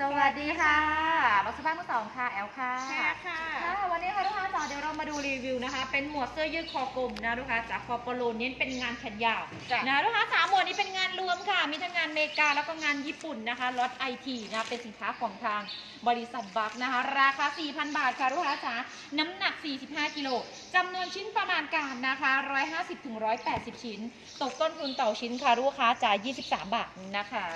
สวัสดีค่ะบักสภาพมือสองค่ะ แอลค่ะแช่ค่ะ ค่ะวันนี้ค่ะลูกค้าจ๋าเดี๋ยวเรามาดูรีวิวนะคะ เป็นหมวดเสื้อยืดคอกลมนะลูกค้าจากคอปโลนเน้นเป็นงานแขนยาวจ้ะ นะลูกค้าสามหมวดนี้เป็นงานรวมค่ะ มีทั้งงานอเมริกาแล้วก็งานญี่ปุ่นนะคะล็อตไอทีนะเป็นสินค้าของทางบริษัทบัคนะคะ ราคา 4,000 บาทค่ะลูกค้าจ๋าน้ำหนัก 45 กิโลจำนวนชิ้นประมาณการนะคะ 150-180 ชิ้น ตกต้นทุนต่อชิ้นค่ะลูกค้าจ่าย23 บาทนะคะ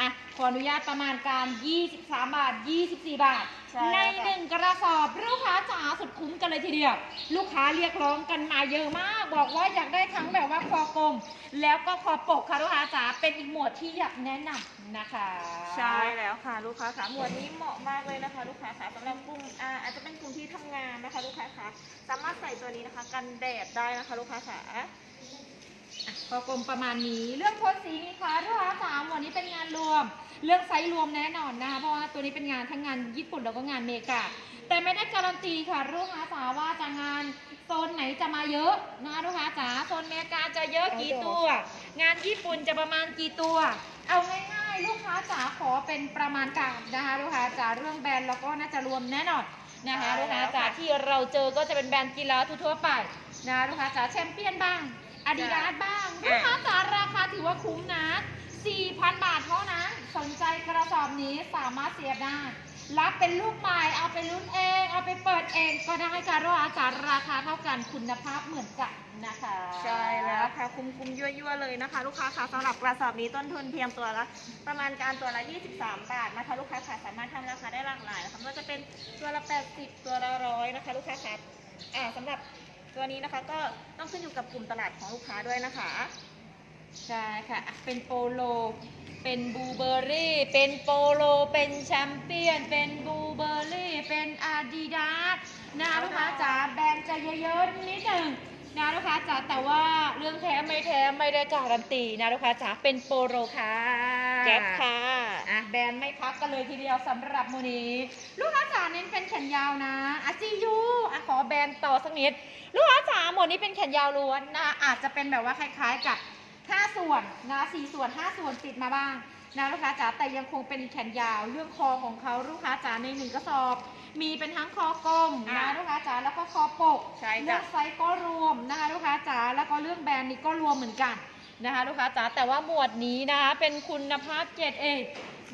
อะขออนุญาตประมาณการ 23 บาท 24 บาท ใช่ในค่ะ หนึ่งกระสอบลูกค้าจ๋าสุดคุ้มกันเลยทีเดียว ลูกค้าเรียกร้องกันมาเยอะมาก บอกว่าอยากได้ทั้งแบบว่าคอกลม แล้วก็คอปกค่ะลูกค้าจ๋าเป็นอีกหมวดที่อยากแนะนำนะคะ ใช่แล้วค่ะ ลูกค้าค่ะหมวดนี้เหมาะมากเลยนะคะ ลูกค้าค่ะสำหรับกลุ่มอ่าอาจจะเป็นกลุ่มที่ทำงานนะคะ ลูกค้าค่ะสามารถใส่ตัวนี้นะคะ กันแดดได้นะคะ ลูกค้าค่ะ อะคอกลมประมาณนี้ เรื่องโทนสีมีคะลูกค้าจ๋ามวดนี้เป็นงานรวม เรื่องไซส์รวมแน่นอนนะคะเพราะว่าตัวนี้เป็นงานทั้งงานญี่ปุ่นแล้วก็งานเมกาแต่ไม่ได้การันตีค่ะลูกค้าจ๋าว่าจะงานโซนไหนจะมาเยอะนะคะลูกค้าจ๋าโซนเมกาจะเยอะกี่ตัว งานญี่ปุ่นจะประมาณกี่ตัว เอาง่ายๆ ลูกค้าจ๋าขอเป็นประมาณการนะคะลูกค้าจ๋าเรื่องแบรนด์เราก็น่าจะรวมแน่นอนนะคะลูกค้าจ๋าที่เราเจอก็จะเป็นแบรนด์กีฬาทั่วๆไปนะลูกค้าจ๋าแชมเปี้ยนบ้าง อาดิดาสบ้างลูกค้าจ๋าราคาถือว่าคุ้มนะ 4,000 บาทเท่านั้น สนใจกระสอบนี้สามารถเสียบได้ รับเป็นลูกใหม่เอาไปลุ้นเอง เอาไปเปิดเองก็ได้ค่ะลูกค้าจ๋าราคาเท่ากันคุณภาพเหมือนกันนะคะ ใช่แล้วค่ะ คุ้มคุ้มๆยั่วๆเลยนะคะ ลูกค้าค่ะสำหรับกระสอบนี้ต้นทุนเพียงตัวละประมาณการตัวละ 23 บาทนะคะลูกค้าค่ะสามารถทำราคาได้หลากหลายนะคะไม่ว่าจะเป็นตัวละ 80 ตัวละร้อยนะคะ ลูกค้าค่ะอ่าสำหรับ ตัวนี้นะคะก็ต้องขึ้นอยู่กับกลุ่มตลาดของลูกค้าด้วยนะคะ ใช่ค่ะ เป็นโปโล เป็นบูเบอร์รี่ เป็นโปโล เป็นแชมเปี้ยน เป็นบูเบอร์รี่ เป็นอาดิดาสนะลูกค้าจ๋าแบรนด์จะเยอะๆนิดหนึ่งนะลูกค้าจ๋าแต่ว่าเรื่องแท้ไม่แท้ไม่ได้การันตีนะลูกค้าจ๋าเป็นโปโลค่ะ แก๊ปค่ะอะแบรนด์ไม่พักกันเลยทีเดียวสำหรับโมอนี้ลูกค้าจ๋าเน้นเป็นแขนยาวนะอาจียูอะขอแบรนด์ต่อสักนิด ลูกค้าจ๋าหมวดนี้เป็นแขนยาวล้วนนะอาจจะเป็นแบบว่าคล้ายๆกับ 5 ส่วนนะ4ส่วน 5 ส่วนติดมาบ้างนะลูกค้าจ๋าแต่ยังคงเป็นแขนยาวเรื่องคอของเขาลูกค้าจ๋าในหนึ่งกระสอบ มีเป็นทั้งคอกลมนะอะลูกค้าจ๋าแล้วก็คอปกใช่เรื่จ้ะองไซส์ก็รวมนะคะลูกค้าจ๋าแล้วก็เรื่องแบรนด์นี่ก็รวมเหมือนกัน นะคะลูกค้าจ๋าแต่ว่าหมวดนี้นะคะเป็นคุณภาพเกรดเอ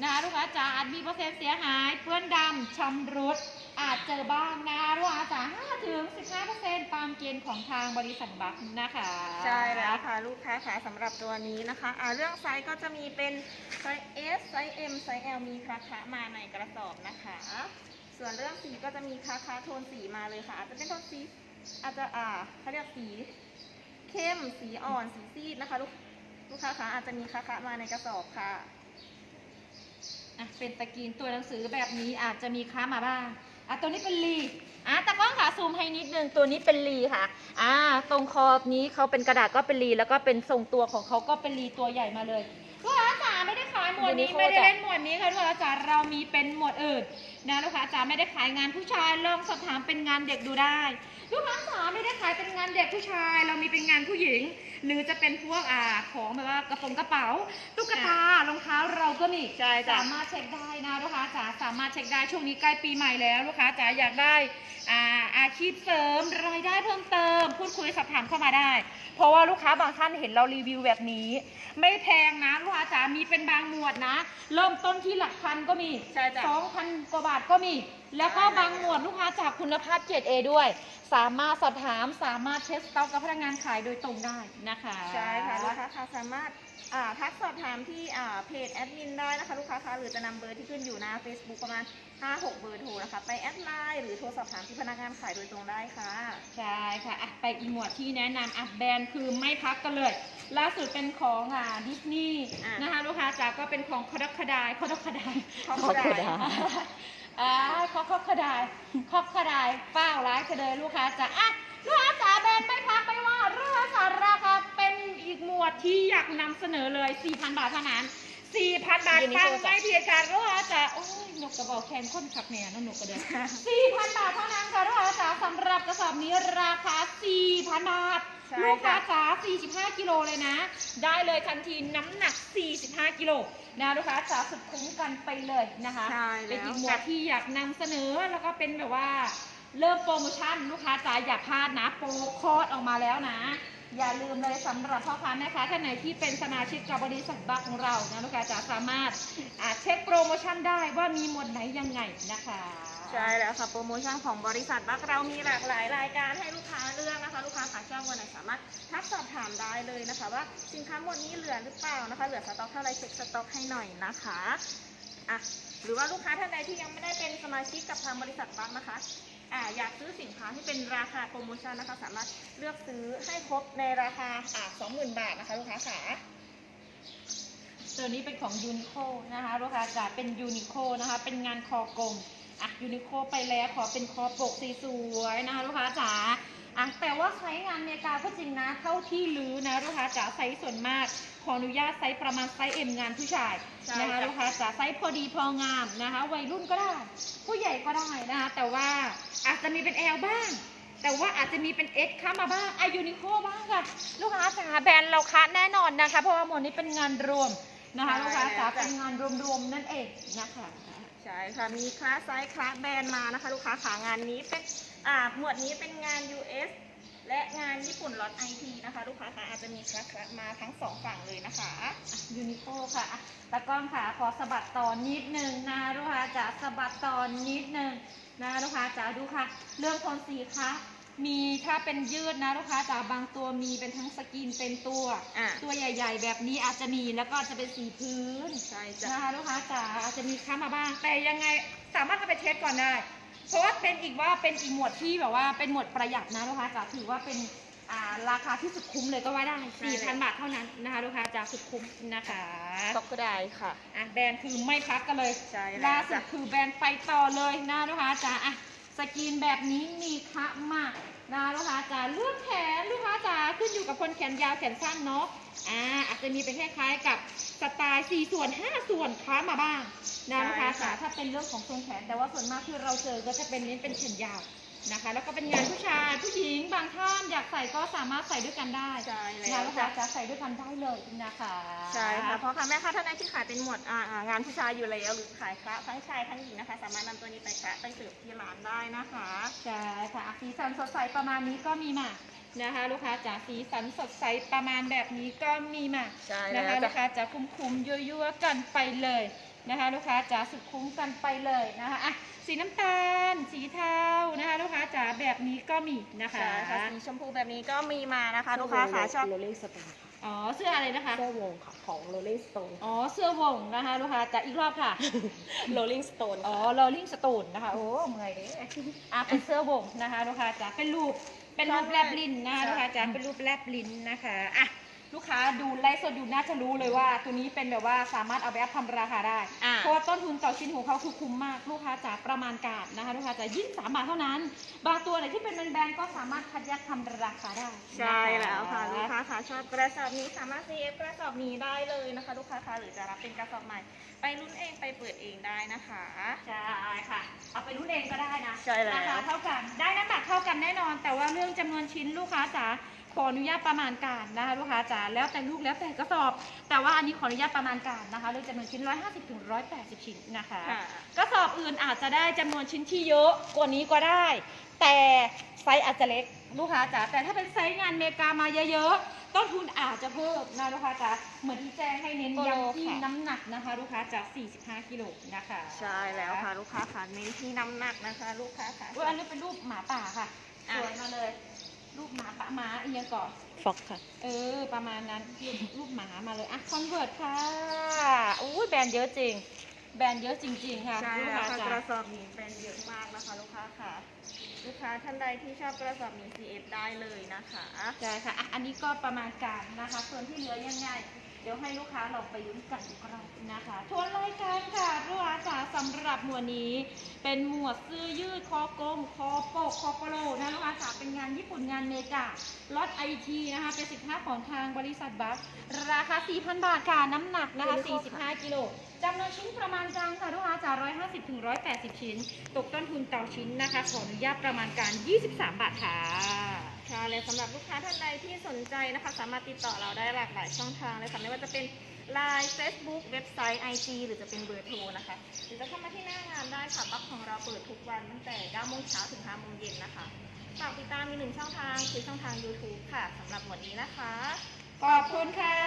นะคะลูกค้าจ๋าอาจมีเปอร์เซ็นต์เสียหายเปื้อนดำชำรุดอาจเจอบ้างนะลูกค้าจ๋า5ถึง15%ตามเกณฑ์ของทางบริษัทบัคนะคะใช่แล้วค่ะลูกค้าค่ะสำหรับตัวนี้นะคะอ่าเรื่องไซส์ก็จะมีเป็นไซส์ S ไซส์ M ไซส์ L มีคาคะมาในกระสอบนะคะ ส่วนเรื่องสีก็จะมีคาคะโทนสีมาเลยค่ะอาจจะเป็นโทนสีอาจจะอ่าเขาเรียกสี เข้ม สีอ่อน สีซีดนะคะ ลูกลูกค้าคะอาจจะมีคาคะมาในกระสอบค่ะอะเป็นตะกีนตัวหนังสือแบบนี้อาจจะมีค้ามาบ้างอะตัวนี้เป็นลีอะตะกล้องค่ะซูมให้นิดนึงตัวนี้เป็นลีค่ะอ่าตรงคอนี้เขาเป็นกระดาษก็เป็นลีแล้วก็เป็นทรงตัวของเขาก็เป็นลีตัวใหญ่มาเลย หมวดนี้ยูนิโคไม่ได้จ้ะเล่นหมวดนี้ค่ะลูกค้าจ๋าเรามีเป็นหมวดอื่นนะลูกค้าจ๋าไม่ได้ขายงานผู้ชายลองสอบถามเป็นงานเด็กดูได้ ลูกค้าจ๋าไม่ได้ขายเป็นงานเด็กผู้ชาย เรามีเป็นงานผู้หญิง หรือจะเป็นพวกอ่าของแบบว่ากระโปรงกระเป๋าตุ๊กตารองเท้าเราก็มีใช่จ้ะ สามารถเช็คได้นะลูกค้าจ๋าสามารถเช็คได้ช่วงนี้ใกล้ปีใหม่แล้วลูกค้าจ๋าอยากได้อ่าอาชีพเสริมรายได้เพิ่มเติม พูดคุยสอบถามเข้ามาได้ เพราะว่าลูกค้าบางท่านเห็นเรารีวิวแบบนี้ ไม่แพงนะลูกค้าจ๋ามีเป็นบางหมวดนะ เริ่มต้นที่หลักพันก็มีใช่จ้ะ สองพันกว่าบาทก็มี แล้วก็ใช่บางหมวดลูกค้าจากคุณภาพเกรดเอด้วย สามารถสอบถามสามารถเช็คสต็อกกับพนักงานขายโดยตรงได้นะคะใช่ค่ะลูกค้าค่ะสามารถอ่าทักสอบถามที่อ่าเพจแอดมินได้นะคะลูกค้าคะหรือจะนำเบอร์ที่ขึ้นอยู่หน้า Facebook ประมาณ 5-6 เบอร์โทรนะคะ ไปแอดไลน์หรือโทรสอบถามที่พนักงานขายโดยตรงได้ค่ะ ใช่ค่ะอะไปอีกหมวดที่แนะนำอะแบรนด์คือไม่พักกันเลย ล่าสุดเป็นของอ่าดิสนีย์อะ นะคะลูกค้า จ๋าก็เป็นของคอดคดายคอดคดายขอบคุณค่ะอ่าคอคดายคอคดายเป้าร้ายเลยลูกค้าจ๋าอะลูกค้าจ๋าแบรนด์ไม่พักไม่ว่าลูกค้าจ๋าราคาเป็นอีกหมวดที่อยากนำเสนอเลย 4,000 บาทเท่านั้นสี่พันบาทยูนิฟัโคงจ้ะไม่เพียงการรู้อาจะโอ้ยนกกระบอกแคนค้นขับแหน่นะนกกระเดือสี่พันบาทเท่านั้นค่ะลูกค้าจ๋าสำหรับกระสอบนี้ราคาสี่พันบาท ใช่ลูกค้าจ้ะจ๋า45 กิโลเลยนะ ได้เลยทันทีน้ำหนัก 45 กิโลนะลูกค้าจ๋าสุดคุ้มกันไปเลยนะคะใช่แล้ว เป็นอีกหมวดที่อยากนำเสนอแล้วก็เป็นแบบว่า เริ่มโปรโมชั่นลูกค้าจ๋าอย่าพลาดนะ โปรโคตรออกมาแล้วนะ อย่าลืมเลยสำหรับพ่อค้าแม่ค้าท่านไหนที่เป็นสมาชิกกับบริษัทบัคของเรานะลูกค้าจ๋าสามารถอ่าเช็คโปรโมชั่นได้ว่ามีหมวดไหนยังไงนะคะ ใช่แล้วค่ะโปรโมชั่นของบริษัทบัคเรามีหลากหลายรายการให้ลูกค้าเลือกนะคะ ลูกค้าขาชอบวันไหนสามารถทักสอบถามได้เลยนะคะ ว่าสินค้าหมดนี้เหลือหรือเปล่านะคะ เหลือสต็อกเท่าไรเช็คสต็อกให้หน่อยนะคะอะหรือว่าลูกค้าท่านใดที่ยังไม่ได้เป็นสมาชิกกับทางบริษัทบัคนะคะอ่าอยากซื้อสินค้าที่เป็นราคาโปรโมชั่นนะคะ สามารถเลือกซื้อให้ครบในราคาอ่าสองหมื่นบาทนะคะ ลูกค้าขาตัวนี้เป็นของยูนิโคนะคะลูกค้าจ๋าเป็นยูนิโคนะคะ เป็นงานคอกลม อะยูนิโคไปแล้วขอเป็นคอปกสีสวยนะคะลูกค้าจ๋าอะแต่ว่าใช้งานอเมริกาก็จริงนะ เท่าที่รู้นะลูกค้าจ๋าไซส์ส่วนมาก ขออนุญาตไซส์ประมาณไซส์เอ็มงานผู้ชายใช่นะคะจ้ะลูกค้าจ๋าไซส์พอดีพองามนะคะ วัยรุ่นก็ได้ ผู้ใหญ่ก็ได้นะคะ แต่ว่าอาจจะมีเป็นแอลบ้าง แต่ว่าอาจจะมีเป็น X เข้ามาบ้างอายูนิโคบ้างค่ะ ลูกค้าจ๋าแบรนด์เราคัดแน่นอนนะคะ เพราะว่าหมวดนี้เป็นงานรวมนะคะ ลูกค้าจ๋าเป็นงานรวมๆนั่นเองนะคะ ใช่ค่ะ มีคลาสไซส์คลาสแบรนด์มานะคะ ลูกค้าขางานนี้เป็นอ่าหมวดนี้เป็นงาน US และงานญี่ปุ่นล็อตไอทีนะคะ ลูกค้าคะอาจจะมีคลาสมาทั้งสองฝั่งเลยนะคะยูนิโคค่ะตะก้องค่ะขอสะบัดต่อนิดนึงนะลูกค้าจะสะบัดต่อนิดนึงนะลูกค้าจ๋าดูค่ะ เรื่องโทนสีคะ มีถ้าเป็นยืดนะลูกค้าจ๋าบางตัวมีเป็นทั้งสกรีนเต็มตัวอ่าตัวใหญ่ ๆ แบบนี้อาจจะมีแล้วก็จะเป็นสีพื้นใช่จ้ะนะคะลูกค้าจ๋าอาจจะมีค้ามาบ้าง แต่ยังไงสามารถเอาไปเทสก่อนได้ เพราะว่าเป็นอีกว่าเป็นอีกหมวดที่แบบว่าเป็นหมวดประหยัดนะลูกค้าจ๋าถือว่าเป็นอ่าราคาที่สุดคุ้มเลยก็ว่าได้4,000บาทเท่านั้นนะคะลูกค้าจ๋าสุดคุ้มนะคะตกก็ได้ค่ะอะแบรนด์คือไม่พักกันเลยใช่แล้วล่าสุดจ้ะคือแบรนด์ไปต่อเลยนะลูกค้าจ๋าอะ สกีนแบบนี้มีคะมากนะลูกค้าจ๋าเลือกแขนลูกค้าจ๋าขึ้นอยู่กับคนแขนยาวแขนสั้นเนาะอ่าอาจจะมีเป็นคล้ายๆกับสไตล์4ส่วน 5 ส่วนค้ามาบ้างนะลูกค้าจ๋าถ้าเป็นเรื่องของทรงแขนแต่ว่าส่วนมากที่เราเจอก็จะเป็นเน้นเป็นแขนยาว นะคะ แล้วก็เป็นงานผู้ชายผู้หญิงบางท่านอยากใส่ก็สามารถใส่ด้วยกันได้ใช่แล้นะวลูกจ้ะค้าจ๋าใส่ด้วยกันได้เลยนะคะใช่ค่ะเพราะค่ะแม่ค้าท่านใดที่ขายเป็นหมวดอ่าอ่างานผู้ชายอยู่แล้วหรือขายคละทั้งชายทั้งหญิงนะคะ สามารถนำตัวนี้ไปคละไปเสิร์ฟที่ร้านได้นะคะ ใช่ค่ะสีสันสดใสประมาณนี้ก็มีมานะคะ ลูกค้าจ๋าสีสันสดใสประมาณแบบนี้ก็มีมา ใช่นะแล้คะวลูจ้ะกค้าจ๋าคุ้มๆยั่วๆกันไปเลย นะคะลูกค้าจ๋าสุดคุ้มกันไปเลยนะคะอะสีน้ำตาล สีเทานะคะลูกค้าจ๋าแบบนี้ก็มีนะคะ ใช่ค่ะสีชมพูแบบนี้ก็มีมานะคะลูกค้าขาชอบ โรลลิ่งสโตนอ๋อเสื้ออะไรนะคะ เสื้อวงค่ะของโรลลิ่งสโตนอ๋อเสื้อวงนะคะลูกค้าจ๋าอีกรอบค่ะ โรลลิ่งสโตนอ๋อ Rolling Stone นะคะโอ้เมื่อยเด้อะเป็นเสื้อวงนะคะลูกค้าจ๋าเป็นรูปเป็นรูปแลบลิ้นนะคะใช่ลูกค้าจ๋าเป็นรูปแลบลิ้นนะคะอะ ลูกค้าดูไลฟ์สดอยู่น่าจะรู้เลยว่า ตัวนี้เป็นแบบว่าสามารถเอาไปอัพทำราคาได้ อ่า เพราะว่าต้นทุนต่อชิ้นของเขาคือคุ้มมาก ลูกค้าจ๋าประมาณการนะคะลูกค้าจ๋ายี่สิบสามบาทเท่านั้น บางตัวไหนที่เป็นแบรนด์ๆก็สามารถคัดแยกทำราคาได้นะคะ ใช่แล้วค่ะลูกค้าค่ะชอบกระสอบนี้สามารถ CF กระสอบนี้ได้เลยนะคะ ลูกค้าค่ะหรือจะรับเป็นกระสอบใหม่ ไปรุ่นเองไปเปิดเองได้นะคะ ใช่ค่ะ เอาไปรุ่นเองก็ได้นะใช่แล้ว ราคาเท่ากัน ได้น้ำหนักเท่ากันแน่นอน แต่ว่าเรื่องจำนวนชิ้นลูกค้าจ๋า ขออนุญาตประมาณการนะคะลูกค้าจ๋าแล้วแต่ลูกแล้วแต่กระสอบ แต่ว่าอันนี้ขออนุญาตประมาณการนะคะเรื่องจำนวนชิ้น 150ถึง180 ชิ้นนะคะค่ะ กระสอบอื่นอาจจะได้จำนวนชิ้นที่เยอะกว่านี้ก็ได้ แต่ไซส์อาจจะเล็กลูกค้าจ๋าแต่ถ้าเป็นไซส์งานอเมริกามาเยอะๆต้นทุนอาจจะเพิ่มนะลูกค้าจ๋าเหมือนที่แจ้งให้เน้นโปรย้ำที่ค่ะน้ำหนักนะคะ ลูกค้าจ๋า45กิโลนะคะ ใช่แล้วค่ะ ลูกค้าค่ะเน้นที่น้ำหนักนะคะ ลูกค้าค่ะอุ๊ยอันนี้เป็นรูปหมาป่าค่ะอะสวยมาเลย รูปหมาป่าหมาเอียงก่อน ฟ็อกค่ะ เออ ประมาณนั้นรูปรูปหมามาเลยอะคอนเวิร์ตค่ะอุ้ยแบรนด์เยอะจริง แบรนด์เยอะจริง ๆ ค่ะใช่ลูกแล้วค้าค่ะจ๋ากระสอบนี้เป็นเยอะมากนะคะลูกค้าค่ะ ลูกค้าท่านใดที่ชอบกระสอบนี้ CF ได้เลยนะคะ ใช่ค่ะอะ อันนี้ก็ประมาณการนะคะ ส่วนที่เหลือยังไง เดี๋ยวให้ลูกค้าลองไปลุ้นกันอีกครั้งนะคะทวนรายการค่ะลูกค้าจ๋าสำหรับหมวดนี้ เป็นหมวดเสื้อยืดคอกลมคอปกคอโปโลนะลูกค้าจ๋าเป็นงานญี่ปุ่นงานเมกาล็อตไอทีนะคะเป็นสินค้าของทางบริษัทบัฟราคา 4,000 บาทค่ะ น้ำหนักนะคะ 45 กิโลจำนวนชิ้นประมาณการค่ะลูกค้าจ๋า150ถึง180 ชิ้น ตกต้นทุนต่อชิ้นนะคะ ขออนุญาตประมาณการ 23 บาทค่ะ ค่เลยสำหรับลูกค้าท่านใดที่สนใจนะคะ สามารถติดต่อเราได้หลากหลายช่องทางเลยค่ะไม่ว่าจะเป็น Line Facebook เว็บไซต์ IG หรือจะเป็นเบอร์โทรนะคะหรือจะเข้ามาที่หน้างานได้ค่ะบัฟของเราเปิดทุกวันตั้งแต่9โมงเช้าถึง5โมงเย็นนะคะฝากติดตามมีหนึ่งช่องทางคือช่องทาง YouTube ค่ะสำหรับหมดนี้นะคะ ขอบคุณค่ะ